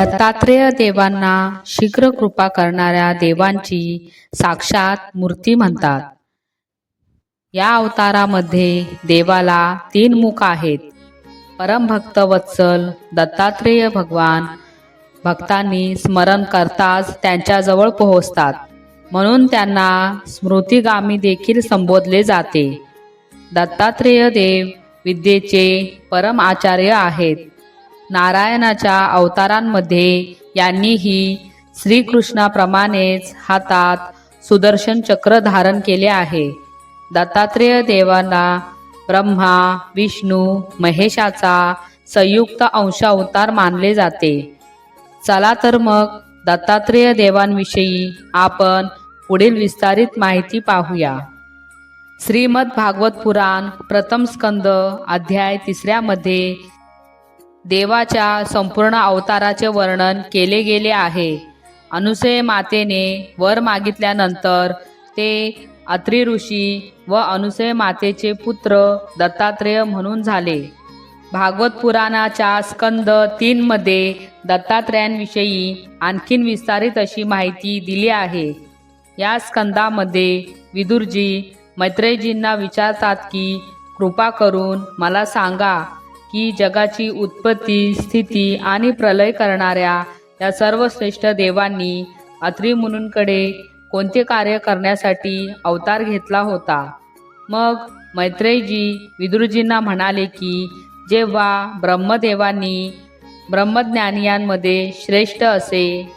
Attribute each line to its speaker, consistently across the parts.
Speaker 1: दत्तात्रेय देवांना शीघ्र कृपा करणाऱ्या देवांची साक्षात मूर्ती म्हणतात. या अवतारामध्ये देवाला तीन मुख आहेत. परमभक्त वत्सल दत्तात्रेय भगवान भक्तांनी स्मरण करताच त्यांच्याजवळ पोहोचतात. म्हणून त्यांना स्मृतिगामी देखील संबोधले जाते. दत्तात्रेय देव विद्येचे परम आचार्य आहेत. नारायणाच्या अवतारांमध्ये यांनीही श्रीकृष्णाप्रमाणेच हातात सुदर्शन चक्र धारण केले आहे. दत्तात्रेय देवांना ब्रह्मा विष्णू महेशाचा संयुक्त अंशावतार मानले जाते. चला तर मग दत्तात्रेय देवांविषयी आपण पुढील विस्तारित माहिती पाहूया. श्रीमद भागवत पुराण प्रथम स्कंद अध्याय तिसऱ्यामध्ये देवाच्या संपूर्ण अवताराचे वर्णन केले गेले आहे. अनुसय मातेने वर मागितल्यानंतर ते अत्रि ऋषी व अनुसय मातेचे पुत्र दत्तात्रेय म्हणून झाले. भागवत पुराणाच्या स्कंद तीनमध्ये दत्तात्रेयांविषयी आणखीन विस्तारित अशी माहिती दिली आहे. या स्कंदामध्ये विदुरजी मैत्रेयजींना विचारतात की कृपा करून मला सांगा की जगाची उत्पत्ती स्थिती आणि प्रलय करणाऱ्या या सर्व श्रेष्ठ देवांनी अत्री मुनूंकडे कोणते कार्य करण्यासाठी अवतार घेतला होता? मग मैत्रेयजी विदुरजींना म्हणाले की जेव्हा ब्रह्मदेवांनी ब्रह्मज्ञानियांमध्ये श्रेष्ठ असे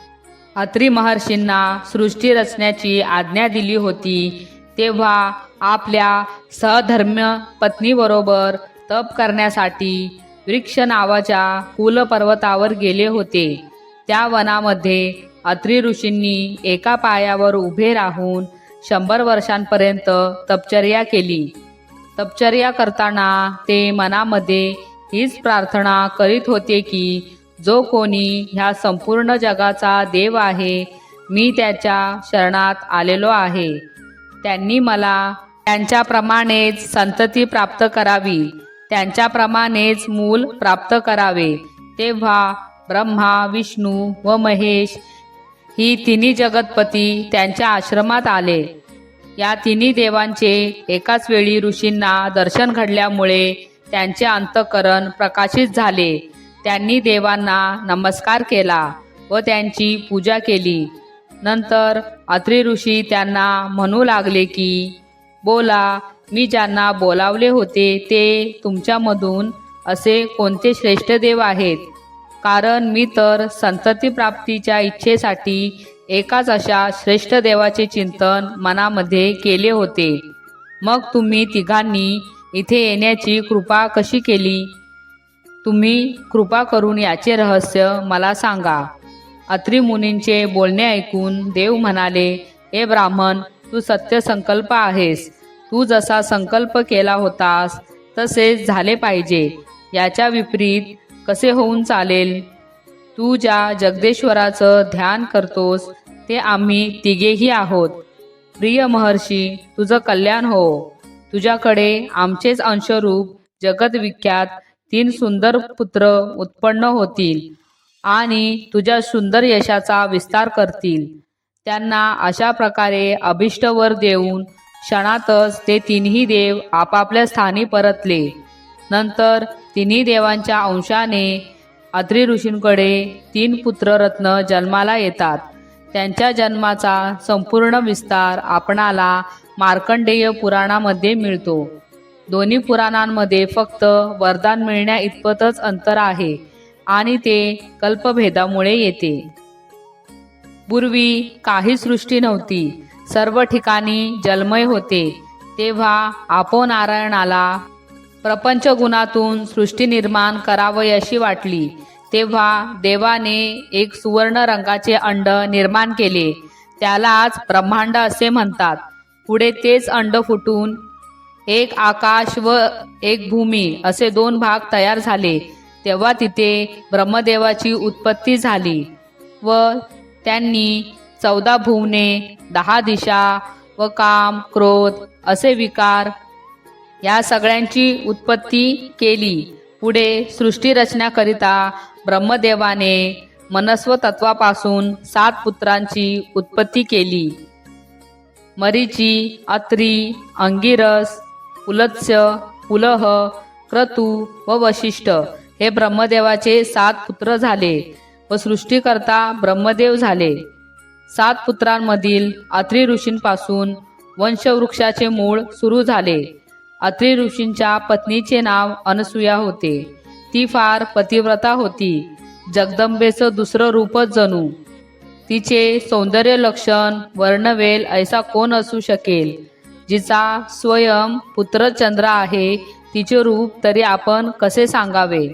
Speaker 1: अत्री महर्षींना सृष्टी रचण्याची आज्ञा दिली होती तेव्हा आपल्या सहधर्म्य पत्नीबरोबर तप करण्यासाठी वृक्ष नावाच्या कुलपर्वतावर गेले होते. त्या वनामध्ये अत्री ऋषींनी एका पायावर उभे राहून शंभर वर्षांपर्यंत तपचर्या केली. तपचर्या करताना ते मनामध्ये हीच प्रार्थना करीत होते की जो कोणी ह्या संपूर्ण जगाचा देव आहे मी त्याच्या शरणात आलेलो आहे. त्यांनी मला त्यांच्याप्रमाणेच संतती प्राप्त करावी. त्यांच्याप्रमाणेच मूल प्राप्त करावे. तेव्हा ब्रह्मा विष्णू व महेश ही तिन्ही जगतपती त्यांच्या आश्रमात आले. या तिन्ही देवांचे एकाच वेळी ऋषींना दर्शन घडल्यामुळे त्यांचे अंतकरण प्रकाशित झाले. त्यांनी देवांना नमस्कार केला व त्यांची पूजा केली. नंतर अत्रि ऋषी त्यांना म्हणू लागले की बोला मी ज्यांना बोलावले होते ते तुमच्यामधून असे कोणते श्रेष्ठ देव आहेत? कारण मी तर संतती प्राप्तीच्या इच्छेसाठी एकाच अशा श्रेष्ठ देवाचे चिंतन मनामध्ये केले होते. मग तुम्ही तिघांनी इथे येण्याची कृपा कशी केली? तुम्ही कृपा करून याचे रहस्य मला सांगा. अत्री मुनींचे बोलणे ऐकून देव म्हणाले हे ब्राह्मण तू सत्य संकल्प आहेस. तू जसा संकल्प केला होतास तसेच झाले पाहिजे. याच्या विपरीत कसे होऊन चालेल? तू ज्या जगदेश्वराचं ध्यान करतोस ते आम्ही तिघेही आहोत. प्रिय महर्षी तुझं कल्याण हो. तुझ्याकडे आमचेच अंशरूप जगदविख्यात तीन सुंदर पुत्र उत्पन्न होतील आणि तुझ्या सुंदर यशाचा विस्तार करतील. त्यांना अशा प्रकारे अभिष्टवर देऊन क्षणातच ते तिन्ही देव आपापल्या स्थानी परतले. नंतर तिन्ही देवांच्या अंशाने अत्रि ऋषींकडे तीन पुत्ररत्न जन्माला येतात. त्यांच्या जन्माचा संपूर्ण विस्तार आपणाला मार्कंडेय पुराणामध्ये मिळतो. दोन्ही पुराणांमध्ये फक्त वरदान मिळण्या इतपतच अंतर आहे आणि ते कल्पभेदामुळे येते. पूर्वी काही सृष्टी नव्हती. सर्व ठिकाणी जलमय होते. तेव्हा आपो नारायणाला प्रपंच गुणातून सृष्टी निर्माण करावयाशी वाटली. तेव्हा देवाने एक सुवर्ण रंगाचे अंड निर्माण केले. त्याला आज ब्रह्मांड असे म्हणतात. पुढे तेच अंड फुटून एक आकाश व एक भूमी असे दोन भाग तयार झाले. तेव्हा तिथे ब्रह्मदेवाची उत्पत्ती झाली व त्यांनी चौदा भुवने दहा दिशा व काम क्रोध असे विकार. या सगळ्यांची उत्पत्ती केली. पुढे सृष्टी रचण्याकरिता ब्रह्मदेवाने मनस्व तत्वापासून सात पुत्रांची उत्पत्ती केली. मरीची अत्री अंगिरस पुलत्स्य पुलह क्रतू व वशिष्ठ हे ब्रह्मदेवाचे सात पुत्र झाले व सृष्टीकर्ता ब्रह्मदेव झाले. सात पुत्रांमधील अत्रि ऋषींपासून वंशवृक्षाचे मूळ सुरू झाले. अत्रि ऋषींच्या पत्नीचे नाव अनसुया होते. ती फार पतिव्रता होती. जगदंबेचं दुसरं रूपच जणू. तिचे सौंदर्य लक्षण वर्णवेल ऐसा कोण असू शकेल? जिचा स्वयं पुत्रचंद्र आहे तिचे रूप तरी आपण कसे सांगावे?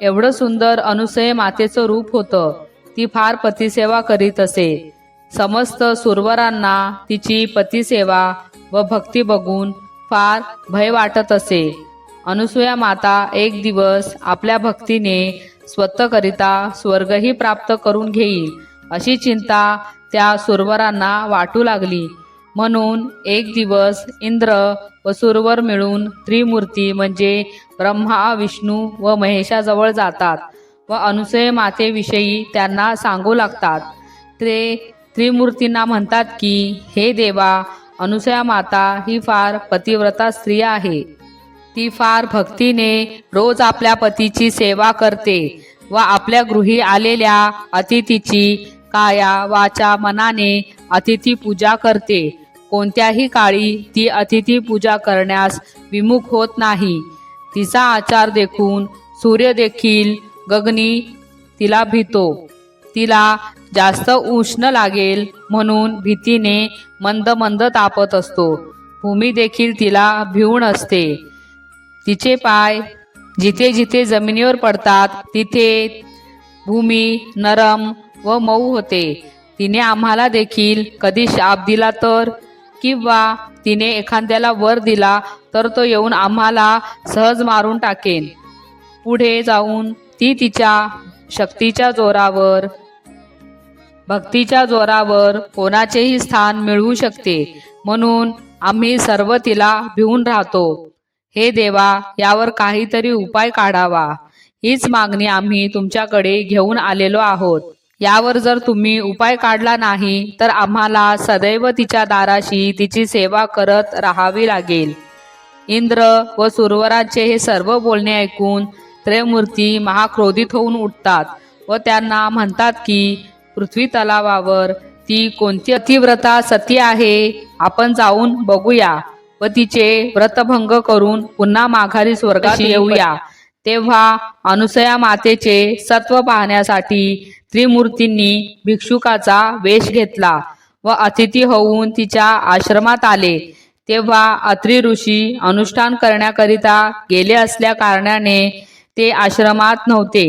Speaker 1: एवढं सुंदर अनुसय मातेचं रूप होतं. ती फार पतिसेवा करीत असे. समस्त सुरवरांना तिची पतिसेवा व भक्ती बघून फार भय वाटत असे. अनुसूया माता एक दिवस आपल्या भक्तीने स्वतःकरिता स्वर्गही प्राप्त करून घेईल अशी चिंता त्या सुरवरांना वाटू लागली. म्हणून एक दिवस इंद्र व सुरवर मिळून त्रिमूर्ती म्हणजे ब्रह्मा विष्णू व महेशाजवळ जातात. व अनुसय मातेविषयी त्यांना सांगू लागतात. ते त्रिमूर्तींना म्हणतात की हे देवा अनुसया माता ही फार पतिव्रता स्त्री आहे. ती फार भक्तीने रोज आपल्या पतीची सेवा करते व आपल्या गृही आलेल्या अतिथीची काया वाचा मनाने अतिथी पूजा करते. कोणत्याही काळी ती अतिथी पूजा करण्यास विमुख होत नाही. तिचा आचार देखून सूर्य देखील गगनी तिला भीतो. तिला जास्त उष्ण लागेल म्हणून भीतीने मंद मंद तापत असतो. भूमी देखील तिला भिवून असते. तिचे पाय जिथे जिथे जमिनीवर पडतात तिथे भूमी नरम व मऊ होते. तिने आम्हाला देखील कधी शाप दिला तर? किंवा तिने एखाद्याला वर दिला तर तो येऊन आम्हाला सहज मारून टाकेन. पुढे जाऊन ती तिच्या शक्तीच्या जोरावर भक्तीच्या जोरावर कोणाचेही स्थान मिळवू शकते. म्हणून आम्ही सर्व तिला भिवून राहतो. हे देवा यावर काहीतरी उपाय काढावा. हीच मागणी आम्ही तुमच्याकडे घेऊन आलेलो आहोत. यावर जर तुम्ही उपाय काढला नाही तर आम्हाला सदैव तिच्या दाराशी तिची सेवा करत राहावी लागेल. इंद्र व सुरवराचे हे सर्व बोलणे ऐकून त्रयमूर्ती महाक्रोधित होऊन उठतात व त्यांना म्हणतात की पृथ्वी तलावावर ती कोणती अतिव्रता सती आहे आपण जाऊन बघूया व तिचे व्रतभंग करून पुन्हा माघारी स्वर्गात येऊया. तेव्हा अनुसया मातेचे सत्व पाहण्यासाठी त्रिमूर्तींनी भिक्षुकाचा वेश घेतला व अतिथी होऊन तिच्या आश्रमात आले. तेव्हा अत्रि ऋषी अनुष्ठान करण्याकरिता गेले असल्या कारणाने ते आश्रमात नव्हते.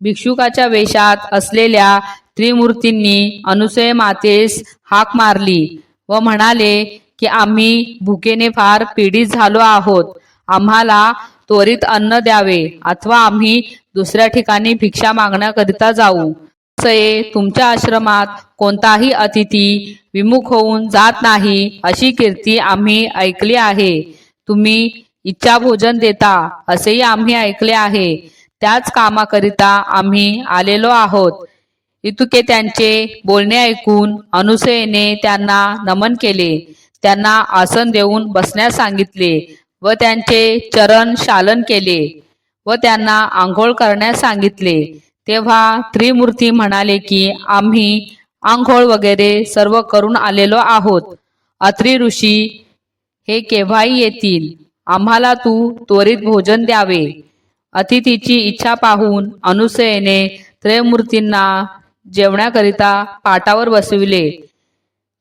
Speaker 1: भिक्षुकाच्या वेशात असलेल्या त्रिमूर्तींनी अनुसय मातेस हाक मारली व म्हणाले की आम्ही भुकेने फार पीडित झालो आहोत. आम्हाला त्वरित अन्न द्यावे अथवा आम्ही दुसऱ्या ठिकाणी भिक्षा मागण्याकरिता जाऊ. सये तुमच्या आश्रमात कोणताही अतिथी विमुख होऊन जात नाही अशी कीर्ती आम्ही ऐकली आहे. तुम्ही इच्छा भोजन देता असेही आम्ही ऐकले आहे. त्याच कामाकरिता आम्ही आलेलो आहोत. इतुके त्यांचे बोलणे ऐकून अनुसयेने त्यांना नमन केले. त्यांना आसन देऊन बसण्यास सांगितले व त्यांचे चरण शालन केले व त्यांना आंघोळ करण्यास सांगितले. तेव्हा त्रिमूर्ती म्हणाले की आम्ही आंघोळ वगैरे सर्व करून आलेलो आहोत. अत्रि ऋषी हे केव्हाही येतील? आम्हाला तू त्वरित भोजन द्यावे. अतिथीची इच्छा पाहून अनुसयेने त्रयमूर्तींना जेवण्याकरिता पाटावर बसविले.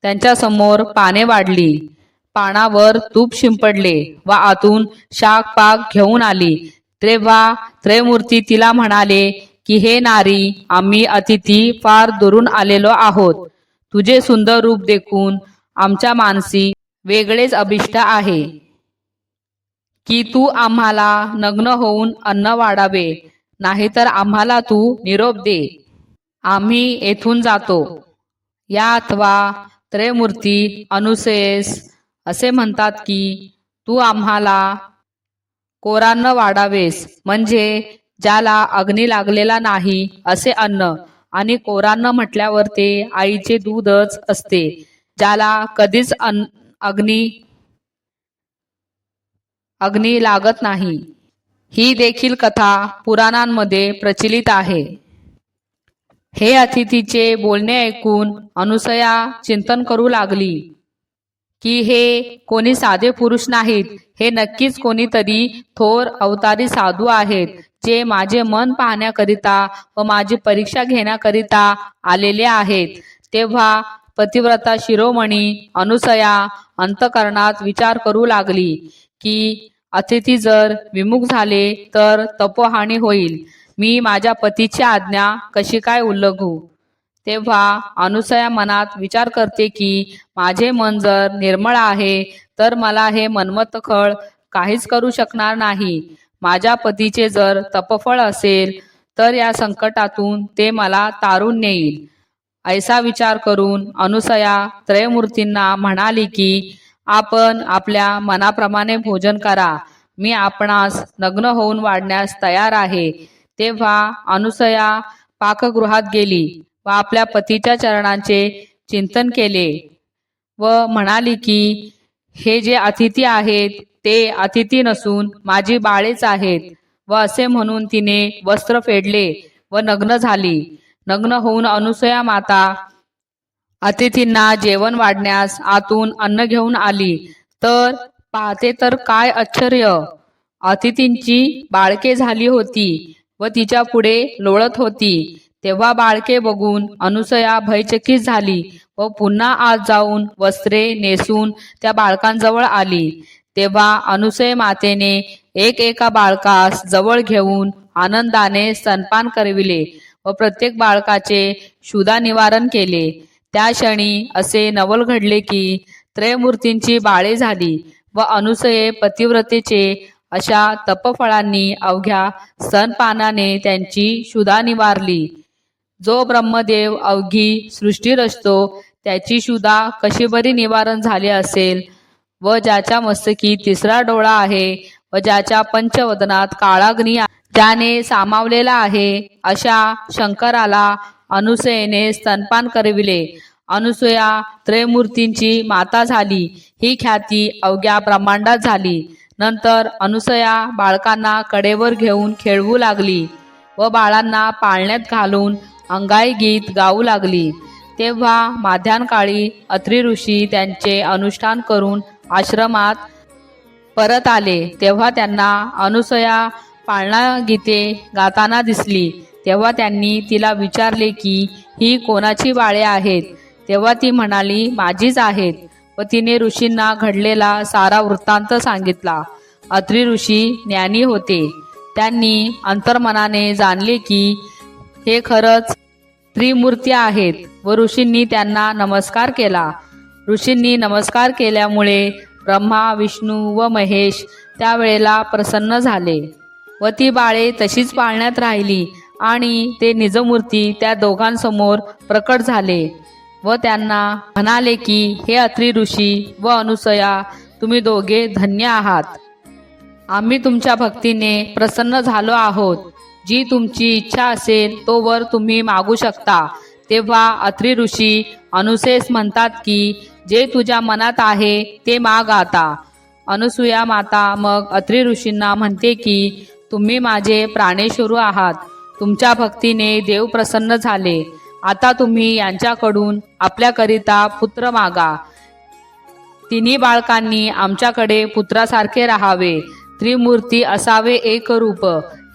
Speaker 1: त्यांच्यासमोर पाने वाढली. पानावर तूप शिंपडले व आतून शाक पाक घेऊन आली. तेव्हा त्रयमूर्ती तिला म्हणाले की हे नारी आम्ही अतिथी फार दुरून आलेलो आहोत. तुझे सुंदर रूप देखून आमच्या मानसी वेगळेच अभिष्ट आहे. की तू आम्हाला नग्न होऊन अन्न वाढावे नाहीतर आम्हाला तू निरोप दे. आम्ही येथून जातो. या अथवा त्रयमूर्ती अनुसेस असे म्हणतात की तू आम्हाला कोरान्न वाढावेस म्हणजे ज्याला अग्नी लागलेला नाही असे अन्न. आणि कोरान्न म्हटल्यावर ते आईचे दूधच असते ज्याला कधीच अन अग्नी अग्नी लागत नाही. ही देखील कथा पुराणांमध्ये प्रचलित आहे. हे अतिथीचे बोलणे ऐकून अनुसया चिंतन करू लागली की हे कोणी साधे पुरुष नाहीत. हे नक्कीच कोणीतरी थोर अवतारी साधू आहेत जे माझे मन पाहण्याकरिता व माझी परीक्षा घेण्याकरिता आलेले आहेत. तेव्हा पतिव्रता शिरोमणी अनुसया अंतकरणात विचार करू लागली की अतिथी जर विमुख झाले तर तपोहानी होईल. मी माझ्या पतीची आज्ञा कशी काय उल्लघू तेव्हा अनुसया मनात विचार करते की माझे मन जर निर्मळ आहे तर मला हे मनमत खळ काहीच करू शकणार नाही. माझ्या पतीचे जर तपफळ असेल तर या संकटातून ते मला तारून नेईल. ऐसा विचार करून अनुसया त्रयमूर्तींना म्हणाली की आपण आपल्या मनाप्रमाणे भोजन करा. मी आपणास नग्न होऊन वाढण्यास तयार आहे. तेव्हा अनुसया पाकगृहात गेली व आपल्या पतीच्या चरणांचे चिंतन केले व म्हणाली की हे जे अतिथी आहेत ते अतिथी नसून माझी बाळेच आहेत. व असे म्हणून तिने वस्त्र फेडले व नग्न झाली. नग्न होऊन अनुसया माता अतिथींना जेवण वाढण्यास आतून अन्न घेऊन आली. तर पाहते तर काय आश्चर्य. अतिथींची बाळके झाली होती व तिच्या पुढे लोळत होती. तेव्हा बाळके बघून अनुसया भयचकित झाली व पुन्हा आत जाऊन वस्त्रे नेसून त्या बाळकांजवळ आली. तेव्हा अनुसय मातेने एक एका बाळकास जवळ घेऊन आनंदाने स्तनपान करविले व प्रत्येक बाळकाचे शुदा निवारण केले. त्या क्षणी असे नवल घडले की त्रयमूर्तींची बाळे झाली व अनुसये पतिव्रतेचे अशा तपफळांनी अवघ्या सनपानाने त्यांची शुदा निवारली. जो ब्रह्मदेव अवघी सृष्टी रचतो त्याची शुदा कशी बरी निवारण झाले असेल? व ज्याच्या मस्तकी तिसरा डोळा आहे व ज्याच्या पंचवदनात काळाग्नी त्याने ज्याने सामावलेला आहे अशा शंकराला अनुसयेने स्तनपान करविले. अनुसया त्रयमूर्तींची माता झाली. ही ख्याती अवघ्या ब्रह्मांडात झाली. नंतर अनुसया बाळकांना कडेवर घेऊन खेळवू लागली व बाळांना पाळण्यात घालून अंगाई गीत गाऊ लागली. तेव्हा माध्यानकाळी अत्रि ऋषी त्यांचे अनुष्ठान करून आश्रमात परत आले. तेव्हा त्यांना अनुसया पाळणा गीते गाताना दिसली. तेव्हा त्यांनी तिला विचारले की ही कोणाची बाळे आहेत? तेव्हा ती म्हणाली माझीच आहेत. व तिने ऋषींना घडलेला सारा वृत्तांत सांगितला. अत्रि ऋषी ज्ञानी होते. त्यांनी अंतर्मनाने जाणले की हे खरंच त्रिमूर्ती आहेत. व ऋषींनी त्यांना नमस्कार केला. ऋषींनी नमस्कार केल्यामुळे ब्रह्मा विष्णू व महेश त्यावेळेला प्रसन्न झाले. व ती बाळे तशीच पाळण्यात राहिली. आणि ते निजमूर्ती त्या दोघांसमोर प्रकट झाले व त्यांना म्हणाले की हे अत्रि ऋषी व अनुसया तुम्ही दोघे धन्य आहात. आम्ही तुमच्या भक्तीने प्रसन्न झालो आहोत. जी तुमची इच्छा असेल तो वर तुम्ही मागू शकता तेव्हा अत्री ऋषी अनुसेस म्हणतात की जे तुझ्या मनात आहे ते माग आता अनुसूया माता मग अत्री ऋषींना म्हणते की तुम्ही माझे प्राणेश्वरू आहात. तुमच्या भक्तीने देव प्रसन्न झाले. आता तुम्ही यांच्याकडून आपल्याकरिता पुत्र मागा. तिन्ही बाळकांनी आमच्याकडे पुत्रासारखे राहावे. त्रिमूर्ती असावे एक रूप.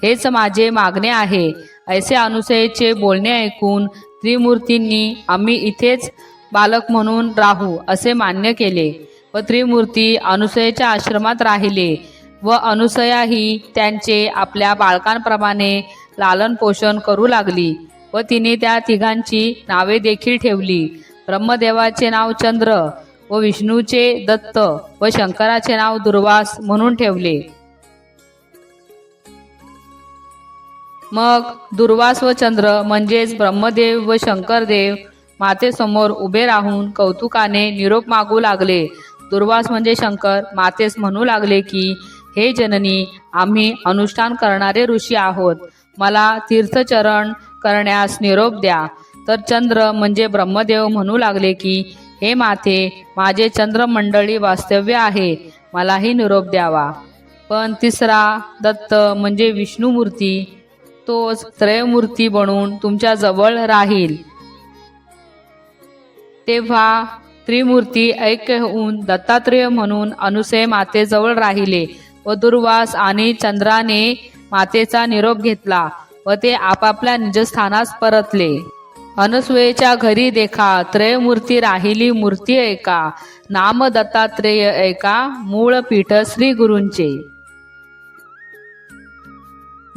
Speaker 1: हेच माझे मागणे आहे. ऐसे अनुसयेचे बोलणे ऐकून त्रिमूर्तींनी आम्ही इथेच बालक म्हणून राहू असे मान्य केले. व त्रिमूर्ती अनुसयेच्या आश्रमात राहिले. व अनुसया ही त्यांचे आपल्या बाळकांप्रमाणे लालन पोषण करू लागली व तिने त्या तिघांची नावे देखील ठेवली. ब्रह्मदेवाचे नाव चंद्र व विष्णूचे दत्त व शंकराचे नाव दुर्वास म्हणून ठेवले. मग दुर्वास व चंद्र म्हणजेच ब्रह्मदेव व शंकरदेव मातेसमोर उभे राहून कौतुकाने निरोप मागू लागले. दुर्वास म्हणजे शंकर मातेस म्हणू लागले की हे जननी आम्ही अनुष्ठान करणारे ऋषी आहोत. मला तीर्थचरण करण्यास निरोप द्या. तर चंद्र म्हणजे ब्रह्मदेव म्हणू लागले की हे माथे माझे चंद्रमंडळी वास्तव्य आहे मलाही निरोप द्यावा. पण तिसरा दत्त म्हणजे विष्णूमूर्ती तोच त्रयमूर्ती बनून तुमच्या जवळ राहील. तेव्हा त्रिमूर्ती ऐक्य होऊन दत्तात्रेय म्हणून अनुसय मातेजवळ राहिले व दुर्वास आणि चंद्राने मातेचा निरोप घेतला व ते आपापल्या निजस्थानास परतले. अनसुयेच्या घरी देखा त्रयमूर्ती राहिली मूर्ती ऐका नाम दत्तात्रेय ऐका मूळ पीठ श्री गुरूंचे.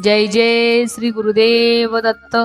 Speaker 1: जय जय श्री गुरुदेव दत्त.